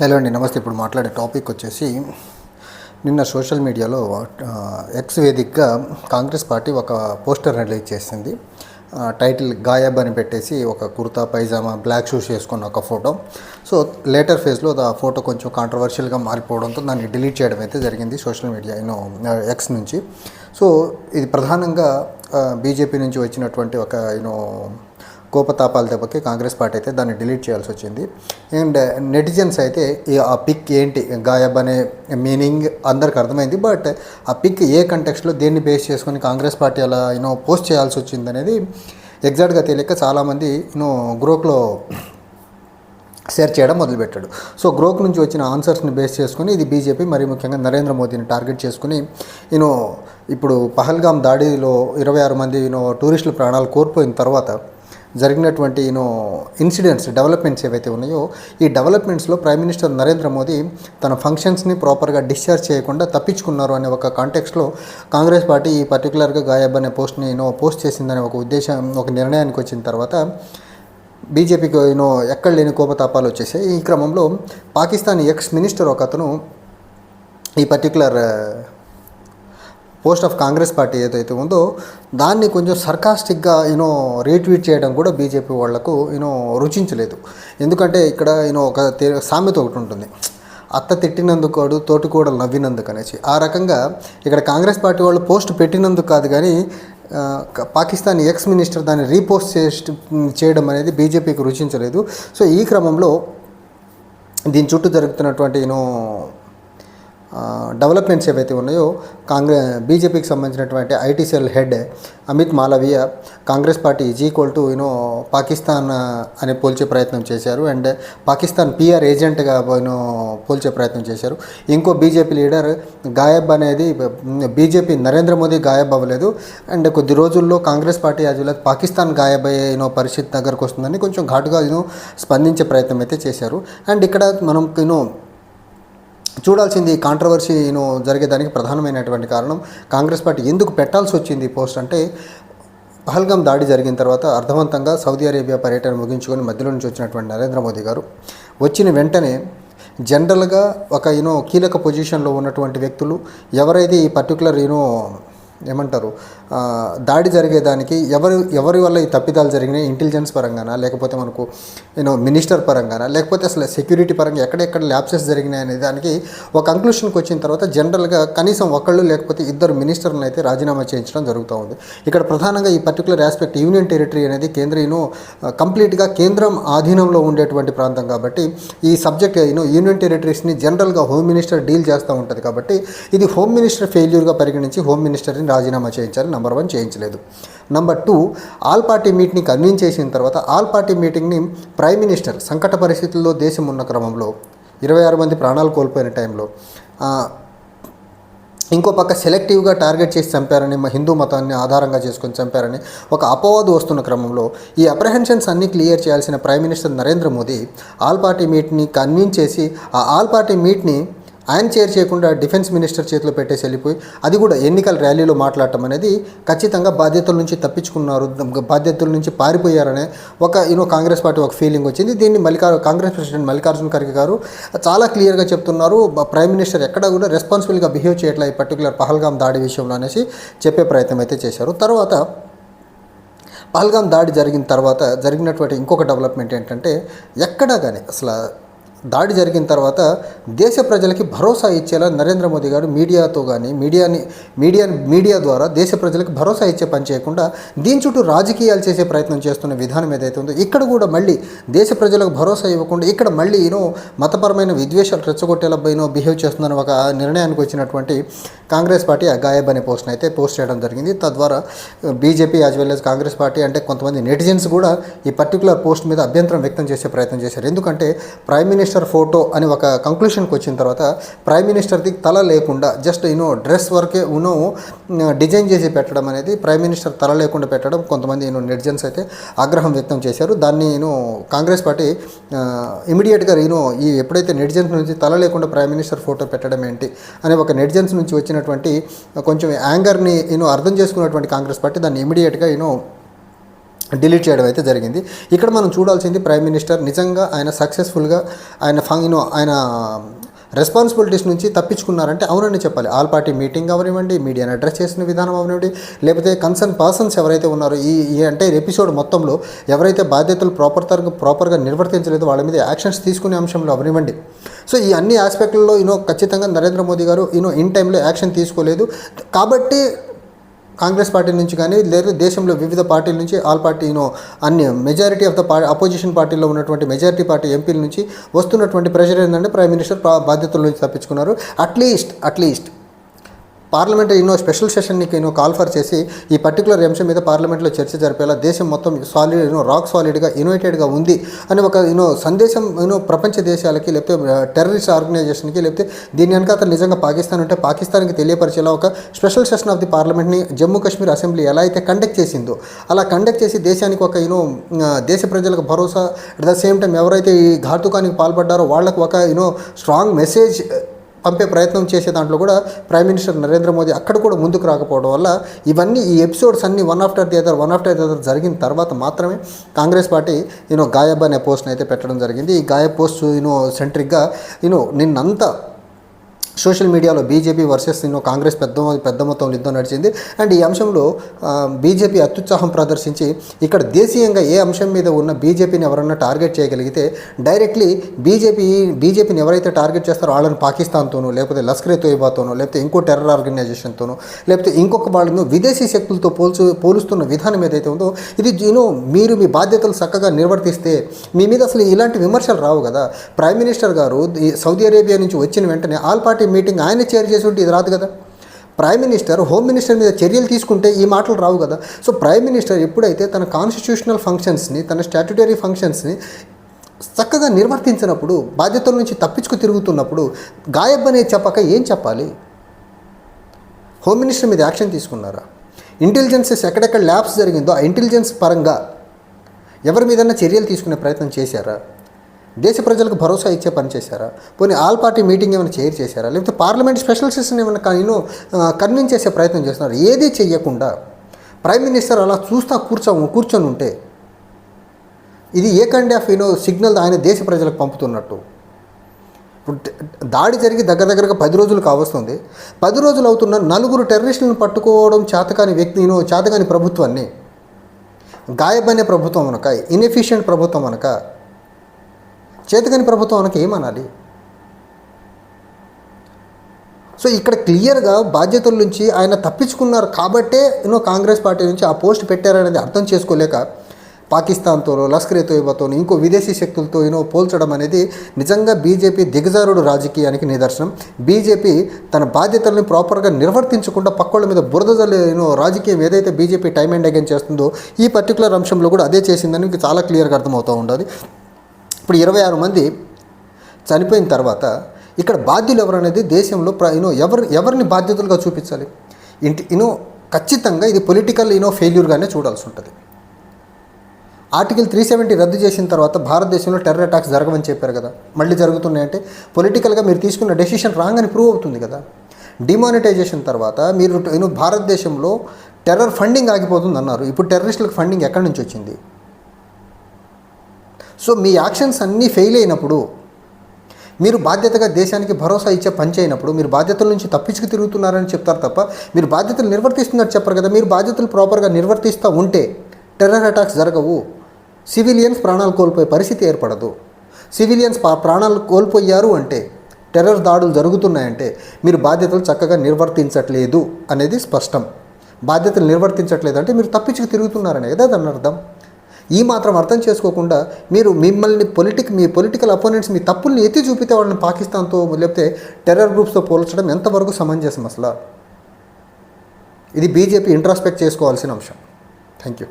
Hello అండి నమస్తే. ఇప్పుడు మాట్లాడే టాపిక్ వచ్చేసి నిన్న సోషల్ మీడియాలో ఎక్స్ వేదికగా కాంగ్రెస్ పార్టీ ఒక పోస్టర్ రిలీజ్ చేసింది. టైటిల్ గాయబ్ అని పెట్టేసి ఒక కుర్తా పైజామా బ్లాక్ షూస్ వేసుకున్న ఒక ఫోటో. సో లేటర్ ఫేజ్లో ఆ ఫోటో కొంచెం కాంట్రవర్షియల్గా మారిపోవడంతో దాన్ని డిలీట్ చేయడం అయితే జరిగింది social media you know X నుంచి. సో ఇది ప్రధానంగా బీజేపీ నుంచి వచ్చినటువంటి ఒక యూనో కోపతాపాల దెబ్బకి కాంగ్రెస్ పార్టీ అయితే దాన్ని డిలీట్ చేయాల్సి వచ్చింది. అండ్ నెటిజన్స్ అయితే ఆ పిక్ ఏంటి గాయబ్ అనే మీనింగ్ అందరికి అర్థమైంది. బట్ ఆ పిక్ ఏ కంటెక్స్లో దేన్ని బేస్ చేసుకొని కాంగ్రెస్ పార్టీ అలా యూనో పోస్ట్ చేయాల్సి వచ్చింది అనేది ఎగ్జాక్ట్గా తెలియక చాలామంది యూనో గ్రూప్లో షేర్ చేయడం మొదలుపెట్టాడు. సో గ్రోక్ నుంచి వచ్చిన ఆన్సర్స్ని బేస్ చేసుకుని ఇది బీజేపీ మరి ముఖ్యంగా నరేంద్ర మోదీని టార్గెట్ చేసుకుని యూనో ఇప్పుడు పహల్గామ్ దాడిలో ఇరవై ఆరు మంది యూనో టూరిస్టులు ప్రాణాలు కోల్పోయిన తర్వాత జరిగినటువంటి యూనో ఇన్సిడెంట్స్ డెవలప్మెంట్స్ ఏవైతే ఉన్నాయో ఈ డెవలప్మెంట్స్లో ప్రైమ్ మినిస్టర్ నరేంద్ర మోదీ తన ఫంక్షన్స్ని ప్రాపర్గా డిశ్చార్జ్ చేయకుండా తప్పించుకున్నారు అనే ఒక కాంటెక్స్లో కాంగ్రెస్ పార్టీ ఈ పర్టికులర్గా గాయబ్ అనే పోస్ట్ని యూనో పోస్ట్ చేసిందనే ఒక ఉద్దేశం ఒక నిర్ణయానికి వచ్చిన తర్వాత బీజేపీకి యూనో ఎక్కడ లేని కోపతాపాలు వచ్చేసాయి. ఈ క్రమంలో పాకిస్తాన్ ఎక్స్ మినిస్టర్ ఒక అతను ఈ particular post of Congress party ఏదైతే ఉందో దాన్ని కొంచెం సర్కాస్టిక్గా యూనో రీట్వీట్ చేయడం కూడా బీజేపీ వాళ్ళకు యూనో రుచించలేదు. ఎందుకంటే ఇక్కడ యూనో ఒక సామెత ఒకటి ఉంటుంది. అత్త తిట్టినందుకోడు తోటికూడలు నవ్వినందుకు అనేసి. ఆ రకంగా ఇక్కడ కాంగ్రెస్ పార్టీ వాళ్ళు పోస్ట్ పెట్టినందుకు కాదు కానీ పాకిస్తాన్ ఎక్స్ మినిస్టర్ దాన్ని రీపోస్ట్ చేసి చేయడం అనేది బీజేపీకి రుచించలేదు. సో ఈ క్రమంలో దీని చుట్టూ జరుగుతున్నటువంటి యూనో డెవలప్మెంట్స్ ఏవైతే ఉన్నాయో కాంగ్రెస్ బీజేపీకి సంబంధించినటువంటి IT cell head Amit Malviya Congress party is equal to you know Pakistan అని పోల్చే ప్రయత్నం చేశారు. అండ్ పాకిస్తాన్ పిఆర్ ఏజెంట్గా యూనో పోల్చే ప్రయత్నం చేశారు. ఇంకో బీజేపీ లీడర్ గాయబ్ అనేది బీజేపీ నరేంద్ర మోదీ గాయబ్ అవ్వలేదు. అండ్ కొద్ది రోజుల్లో Congress party as well Pakistan గాయబ్ అయ్యే యూనో పరిస్థితి దగ్గరకు వస్తుందని కొంచెం ఘాటుగా యూనో స్పందించే ప్రయత్నం అయితే చేశారు. అండ్ ఇక్కడ మనం యూనో చూడాల్సింది కాంట్రవర్సీ జరిగేదానికి ప్రధానమైనటువంటి కారణం కాంగ్రెస్ పార్టీ ఎందుకు పెట్టాల్సి వచ్చింది ఈ పోస్ట్ అంటే పహల్గాం దాడి జరిగిన తర్వాత అర్థవంతంగా సౌదీ అరేబియా పర్యటన ముగించుకొని మధ్యలో నుంచి వచ్చినటువంటి నరేంద్ర మోదీ గారు వచ్చిన వెంటనే జనరల్గా ఒక యూనో కీలక పొజిషన్లో ఉన్నటువంటి వ్యక్తులు ఎవరైతే ఈ పర్టికులర్ యూనో ఏమంటారు? దాడి జరిగేదానికి ఎవరు ఎవరి వల్ల ఈ తప్పిదాలు జరిగినాయి? ఇంటెలిజెన్స్ పరంగానా? లేకపోతే మనకు యూనో మినిస్టర్ పరంగానా? లేకపోతే అసలు సెక్యూరిటీ పరంగా ఎక్కడెక్కడ ల్యాప్సెస్ జరిగినాయి అనే దానికి ఒక కంక్లూషన్కి వచ్చిన తర్వాత జనరల్గా కనీసం ఒకళ్ళు లేకపోతే ఇద్దరు మినిస్టర్లను అయితే రాజీనామా చేయించడం జరుగుతూ ఉంది. ఇక్కడ ప్రధానంగా ఈ పర్టికులర్ ఆస్పెక్ట్ యూనియన్ టెరిటరీ అనేది కేంద్ర యూనో కంప్లీట్గా కేంద్రం ఆధీనంలో ఉండేటువంటి ప్రాంతం కాబట్టి ఈ సబ్జెక్ట్ యూనో యూనియన్ టెరిటరీస్ని జనరల్గా హోమ్ మినిస్టర్ డీల్ చేస్తూ ఉంటుంది కాబట్టి ఇది హోమ్ మినిస్టర్ ఫెయిల్యూర్గా పరిగణించి హోమ్ మినిస్టర్ని రాజీనామా చేయించాలి నెంబర్ వన్ చేయించలేదు. నెంబర్ టూ ఆల్ పార్టీ మీట్ని కన్వీన్ చేసిన తర్వాత ఆల్ పార్టీ మీటింగ్ని ప్రైమ్ మినిస్టర్ సంకట పరిస్థితుల్లో దేశం ఉన్న క్రమంలో ఇరవై ఆరు మంది ప్రాణాలు కోల్పోయిన టైంలో ఇంకో పక్క సెలెక్టివ్గా టార్గెట్ చేసి చంపారని మా హిందూ మతాన్ని ఆధారంగా చేసుకొని చంపారని ఒక అపవాదు వస్తున్న క్రమంలో ఈ అప్రహెన్షన్స్ అన్నీ క్లియర్ చేయాల్సిన prime minister Narendra Modi all party మీట్ని convene చేసి ఆ ఆల్ పార్టీ మీట్ని ఆయన చేర్ చేయకుండా డిఫెన్స్ మినిస్టర్ చేతిలో పెట్టేసి వెళ్ళిపోయి అది కూడా ఎన్నికల ర్యాలీలో మాట్లాడటం అనేది ఖచ్చితంగా బాధ్యతల నుంచి తప్పించుకున్నారు బాధ్యతల నుంచి పారిపోయారనే ఒక యూనో కాంగ్రెస్ పార్టీ ఒక ఫీలింగ్ వచ్చింది. దీన్ని మల్లికార్ కాంగ్రెస్ ప్రెసిడెంట్ మల్లికార్జున ఖర్గే గారు చాలా క్లియర్గా చెప్తున్నారు. ప్రైమ్ మినిస్టర్ ఎక్కడ కూడా రెస్పాన్సిబుల్గా బిహేవ్ చేయట్లే ఈ పర్టికులర్ పహల్గాం దాడి విషయంలో అనేసి చెప్పే ప్రయత్నం అయితే చేశారు. తర్వాత పహల్గాం దాడి జరిగిన తర్వాత జరిగినటువంటి ఇంకొక డెవలప్మెంట్ ఏంటంటే ఎక్కడా కానీ అసలు దాడి జరిగిన తర్వాత దేశ ప్రజలకి భరోసా ఇచ్చేలా నరేంద్ర మోదీ గారు మీడియాతో కానీ మీడియాని మీడియా మీడియా ద్వారా దేశ ప్రజలకు భరోసా ఇచ్చే పని చేయకుండా దీని చుట్టూ రాజకీయాలు చేసే ప్రయత్నం చేస్తున్న విధానం ఏదైతే ఉందో ఇక్కడ కూడా మళ్ళీ దేశ ప్రజలకు భరోసా ఇవ్వకుండా ఇక్కడ మళ్ళీ ఈయనో మతపరమైన విద్వేషాలు రెచ్చగొట్టేలా యూనో బిహేవ్ చేస్తుందని ఒక నిర్ణయానికి వచ్చినటువంటి కాంగ్రెస్ పార్టీ ఆ గాయబ్ అనే పోస్ట్ని అయితే పోస్ట్ చేయడం జరిగింది. తద్వారా BJP as well as Congress party అంటే కొంతమంది నెటిజన్స్ కూడా ఈ పర్టికులర్ పోస్ట్ మీద అభ్యంతరం వ్యక్తం చేసే ప్రయత్నం చేశారు. ఎందుకంటే ప్రైమ్ మినిస్టర్ ఫోటో అని ఒక కంక్లూషన్కి వచ్చిన తర్వాత ప్రైమ్ మినిస్టర్ది తల లేకుండా జస్ట్ యూనో డ్రెస్ వరకే యూనో డిజైన్ చేసి పెట్టడం అనేది ప్రైమ్ మినిస్టర్ తల లేకుండా పెట్టడం కొంతమంది యూనో నెటిజన్స్ అయితే ఆగ్రహం వ్యక్తం చేశారు. దాన్ని నేను కాంగ్రెస్ పార్టీ ఇమీడియట్గా యూనో ఈ ఎప్పుడైతే నెటిజన్స్ నుంచి తల లేకుండా ప్రైమ్ మినిస్టర్ ఫోటో పెట్టడం ఏంటి అనే ఒక నెటిజన్స్ నుంచి వచ్చినటువంటి కొంచెం యాంగర్ని యూనో అర్థం చేసుకున్నటువంటి కాంగ్రెస్ పార్టీ దాన్ని ఇమీడియట్గా యూనో డిలీట్ చేయడం అయితే జరిగింది. ఇక్కడ మనం చూడాల్సింది ప్రైమ్ మినిస్టర్ నిజంగా ఆయన సక్సెస్ఫుల్గా ఆయన ఫంగినో ఆయన రెస్పాన్సిబిలిటీస్ నుంచి తప్పించుకున్నారంటే అవునని చెప్పాలి. ఆల్ పార్టీ మీటింగ్ అవనివ్వండి మీడియాని అడ్రస్ చేసిన విధానం అవనివ్వండి లేకపోతే కన్సర్న్ పర్సన్స్ ఎవరైతే ఉన్నారో ఈ అంటే ఎపిసోడ్ మొత్తంలో ఎవరైతే బాధ్యతలు ప్రాపర్ తరగ ప్రాపర్గా నిర్వర్తించలేదు వాళ్ళ మీద యాక్షన్స్ తీసుకునే అంశంలో అవనివ్వండి. సో ఈ అన్ని ఆస్పెక్ట్లలో యూనో ఖచ్చితంగా నరేంద్ర మోదీ గారు ఈనో ఇన్ టైంలో యాక్షన్ తీసుకోలేదు. కాబట్టి కాంగ్రెస్ పార్టీ నుంచి కానీ లేదా దేశంలో వివిధ పార్టీల నుంచి ఆల్ పార్టీను అన్ని majority of the party opposition పార్టీలో ఉన్నటువంటి మెజారిటీ పార్టీ ఎంపీల నుంచి వస్తున్నటువంటి ప్రెషర్ ఏంటంటే ప్రైమ్ మినిస్టర్ బాధ్యతల నుంచి తప్పించుకున్నారు. At least at least parliament ఎన్నో స్పెషల్ సెషన్కి ఎన్నో కాల్ఫర్ చేసి ఈ పర్టికులర్ అంశం మీద పార్లమెంట్లో చర్చ జరిపేలా దేశం మొత్తం సాలిడ్ యూనో రాక్ సాలిడ్గా యునైటెడ్గా ఉంది అని ఒక యూనో సందేశం యూనో ప్రపంచ దేశాలకి లేకపోతే టెర్రరిస్ట్ ఆర్గనైజేషన్కి లేకపోతే దీని వెనక అతను నిజంగా పాకిస్తాన్ ఉంటే పాకిస్తాన్కి తెలియపరిచేలా ఒక స్పెషల్ సెషన్ ఆఫ్ ది పార్లమెంట్ని జమ్మూ కాశ్మీర్ అసెంబ్లీ ఎలా అయితే కండక్ట్ చేసిందో అలా కండక్ట్ చేసి దేశానికి ఒక యూనో దేశ ప్రజలకు భరోసా అట్ ద సేమ్ టైం ఎవరైతే ఈ ఘాతుకానికి పాల్పడ్డారో వాళ్ళకు ఒక యూనో స్ట్రాంగ్ మెసేజ్ పంపే ప్రయత్నం చేసే దాంట్లో కూడా ప్రైమ్ మినిస్టర్ నరేంద్ర మోదీ అక్కడ కూడా ముందుకు రాకపోవడం వల్ల ఇవన్నీ ఈ ఎపిసోడ్స్ అన్నీ one after the other one after the other జరిగిన తర్వాత మాత్రమే కాంగ్రెస్ పార్టీ యూనో గాయబ్ అనే పోస్ట్ని అయితే పెట్టడం జరిగింది. ఈ గాయబ్ పోస్ట్ యూనో సెంట్రిక్గా యూనో నిన్నంతా social media BJP versus you know Congress పెద్ద పెద్ద మొత్తంలో యుద్ధం నడిచింది. అండ్ ఈ అంశంలో బీజేపీ అత్యుత్సాహం ప్రదర్శించి ఇక్కడ దేశీయంగా ఏ అంశం మీద ఉన్న బీజేపీని ఎవరన్నా టార్గెట్ చేయగలిగితే డైరెక్ట్లీ బీజేపీ బీజేపీని ఎవరైతే టార్గెట్ చేస్తారో వాళ్ళని పాకిస్తాన్తోనూ లేకపోతే లస్కరే ఏ లేకపోతే ఇంకో టెర్రర్ ఆర్గనైజేషన్తోనూ లేకపోతే ఇంకొక వాళ్ళను విదేశీ శక్తులతో పోల్చు పోలుస్తున్న విధానం ఏదైతే ఉందో ఇది యూనో మీరు మీ బాధ్యతలు చక్కగా నిర్వర్తిస్తే మీ మీద అసలు ఇలాంటి విమర్శలు రావు కదా. ప్రైమ్ మినిస్టర్ గారు సౌదీ అరేబియా నుంచి వచ్చిన వెంటనే ఆల్ పార్టీ మీటింగ్ ఆయన చైర్ చేసి ఉంటే ఇది రాదు కదా. ప్రైమ్ మినిస్టర్ హోమ్ మినిస్టర్ మీద చర్యలు తీసుకుంటే ఈ మాటలు రావు కదా. సో ప్రైమ్ మినిస్టర్ ఎప్పుడైతే తన కాన్స్టిట్యూషనల్ ఫంక్షన్స్ని తన స్టాట్యుటరీ ఫంక్షన్స్ని చక్కగా నిర్వర్తించినప్పుడు బాధ్యతల నుంచి తప్పించుకు తిరుగుతున్నప్పుడు గాయబ్ అనేది చెప్పక ఏం చెప్పాలి? హోమ్ మినిస్టర్ మీద యాక్షన్ తీసుకున్నారా? ఇంటెలిజెన్సెస్ ఎక్కడెక్కడ ల్యాబ్స్ జరిగిందో ఆ ఇంటెలిజెన్స్ పరంగా ఎవరి మీదన్నా చర్యలు తీసుకునే ప్రయత్నం చేశారా? దేశ ప్రజలకు భరోసా ఇచ్చే పని చేశారా? పోనీ ఆల్ పార్టీ మీటింగ్ ఏమైనా చైర్ చేశారా? లేకపోతే పార్లమెంట్ స్పెషల్ సెషన్ ఏమైనా నేను కన్విన్స్ చేసే ప్రయత్నం చేస్తున్నారు. ఏదీ చెయ్యకుండా ప్రైమ్ మినిస్టర్ అలా చూస్తా కూర్చో కూర్చొని ఉంటే ఇది a kind of you know signal ఆయన దేశ ప్రజలకు పంపుతున్నట్టు? ఇప్పుడు దాడి జరిగి దగ్గర దగ్గరగా పది రోజులు కావస్తుంది పది రోజులు అవుతున్న నలుగురు టెర్రరిస్టులను పట్టుకోవడం చేతకాని వ్యక్తిను చేతకాని ప్రభుత్వాన్ని గాయబనే ప్రభుత్వం అనక ఇన్ఎఫిషియంట్ ప్రభుత్వం అనక చేతకాని ప్రభుత్వం అనక ఏమనాలి? సో ఇక్కడ క్లియర్గా బాధ్యతల నుంచి ఆయన తప్పించుకున్నారు కాబట్టే ఎన్నో కాంగ్రెస్ పార్టీ నుంచి ఆ పోస్ట్ పెట్టారనేది అర్థం చేసుకోలేక పాకిస్తాన్తోనో లష్కర్ ఏ తోయిబాతోనో ఇంకో విదేశీ శక్తులతో యూనో పోల్చడం అనేది నిజంగా బీజేపీ దిగజారుడు రాజకీయానికి నిదర్శనం. బీజేపీ తన బాధ్యతల్ని ప్రాపర్గా నిర్వర్తించకుండా పక్కోళ్ళ మీద బురదజలేనో రాజకీయం ఏదైతే బీజేపీ టైం అండ్ అగైన్ చేస్తుందో ఈ పర్టికులర్ అంశంలో కూడా అదే చేసిందని మీకు చాలా క్లియర్గా అర్థమవుతూ ఉండాలి ఇప్పుడు ఇరవై ఆరు మంది చనిపోయిన తర్వాత ఇక్కడ బాధ్యులు ఎవరు అనేది దేశంలో ప్ర యూనో ఎవరు ఎవరిని బాధ్యతలుగా చూపించాలి? ఇంటి యూనో ఖచ్చితంగా ఇది పొలిటికల్ యూనో ఫెయిల్యూర్గానే చూడాల్సి ఉంటుంది. ఆర్టికల్ త్రీ సెవెంటీ రద్దు చేసిన తర్వాత భారతదేశంలో టెర్రర్ అటాక్స్ జరగవని చెప్పారు కదా. మళ్ళీ జరుగుతున్నాయంటే పొలిటికల్గా మీరు తీసుకున్న డెసిషన్ రాంగ్ అని ప్రూవ్ అవుతుంది కదా. డిమానిటైజేషన్ తర్వాత మీరు యూనో భారతదేశంలో టెర్రర్ ఫండింగ్ ఆగిపోతుంది అన్నారు ఇప్పుడు టెర్రరిస్టులకు ఫండింగ్ ఎక్కడి నుంచి వచ్చింది? సో మీ యాక్షన్స్ అన్నీ ఫెయిల్ అయినప్పుడు మీరు బాధ్యతగా దేశానికి భరోసా ఇచ్చే పని చేయనప్పుడు మీరు బాధ్యతల నుంచి తప్పించుకు తిరుగుతున్నారని చెప్తారు తప్ప మీరు బాధ్యతలు నిర్వర్తిస్తున్నారు చెప్పరు కదా మీరు బాధ్యతలు ప్రాపర్గా నిర్వర్తిస్తూ ఉంటే టెర్రర్ అటాక్స్ జరగవు. సివిలియన్స్ ప్రాణాలు కోల్పోయే పరిస్థితి ఏర్పడదు. సివిలియన్స్ ప్రాణాలు కోల్పోయారు అంటే టెర్రర్ దాడులు జరుగుతున్నాయంటే మీరు బాధ్యతలు చక్కగా నిర్వర్తించట్లేదు అనేది స్పష్టం. బాధ్యతలు నిర్వర్తించట్లేదు అంటే మీరు తప్పించుకు తిరుగుతున్నారనే కదా దాని అర్థం. ఈ మాత్రం అర్థం చేసుకోకుండా మీరు మిమ్మల్ని పొలిటిక్ మీ పొలిటికల్ అపోనెంట్స్ మీ తప్పుల్ని ఎత్తి చూపితే వాళ్ళని పాకిస్తాన్తో లేకపోతే టెర్రర్ గ్రూప్స్తో పోల్చడం ఎంతవరకు సమంజసం అసలు? ఇది బీజేపీ ఇంట్రాస్పెక్ట్ చేసుకోవాల్సిన అంశం. Thank you